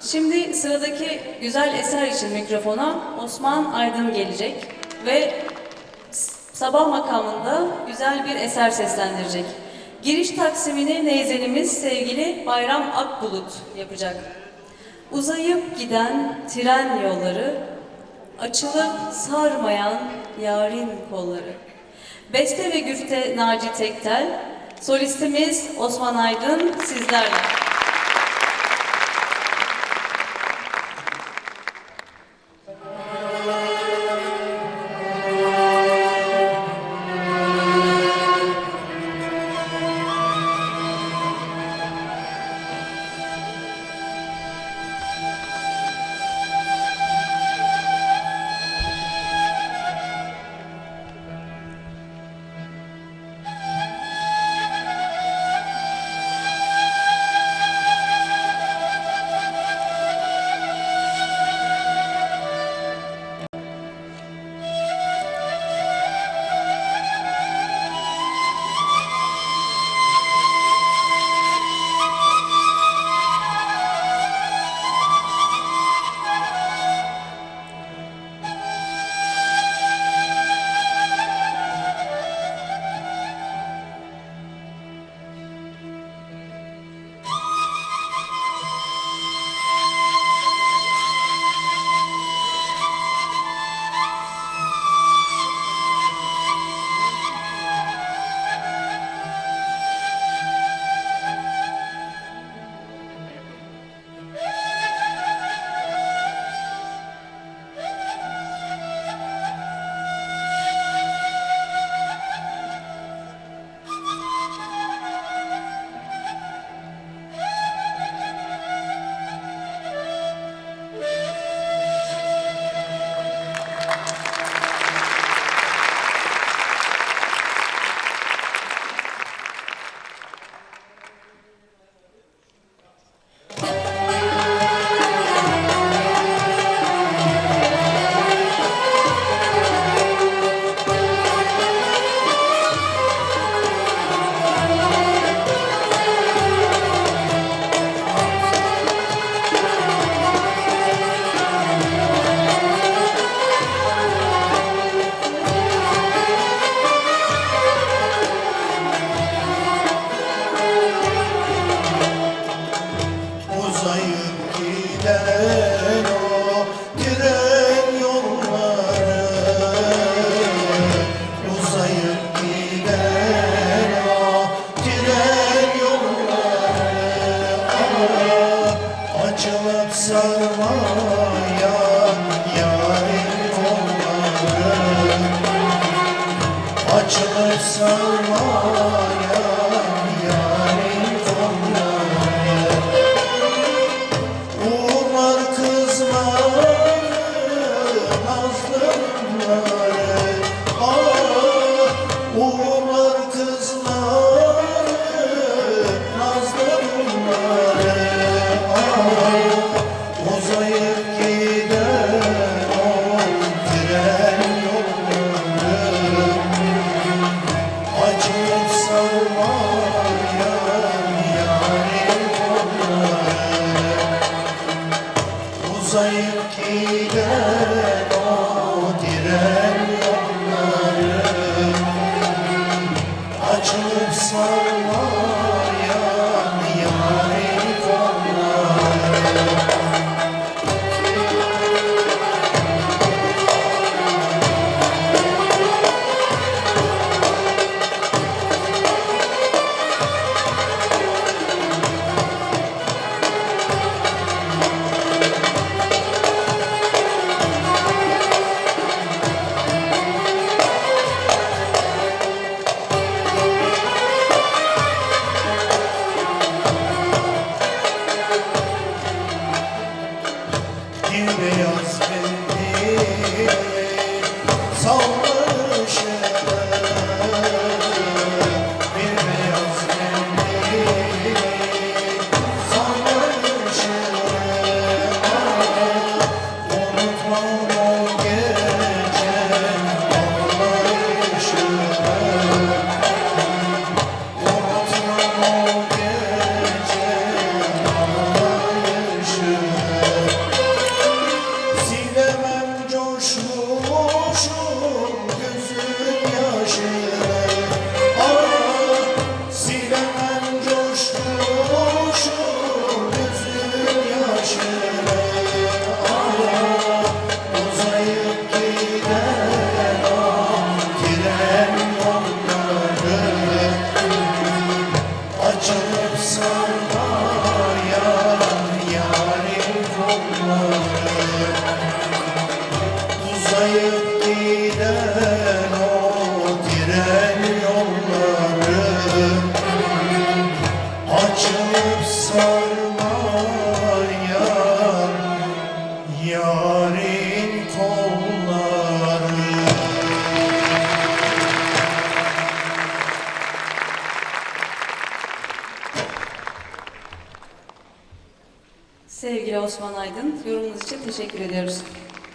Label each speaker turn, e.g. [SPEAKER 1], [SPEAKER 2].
[SPEAKER 1] Şimdi sıradaki güzel eser için mikrofona Osman Aydın gelecek ve sabah makamında güzel bir eser seslendirecek. Giriş taksimini neyzenimiz sevgili Bayram Akbulut yapacak. Uzayıp giden tren yolları, açılıp sarmayan yarın kolları. Beste ve güfte Naci Tektel, solistimiz Osman Aydın sizlerle.
[SPEAKER 2] Açılıp sarmaya giden o tren
[SPEAKER 1] Osman Aydın, yorumunuz için teşekkür ediyoruz.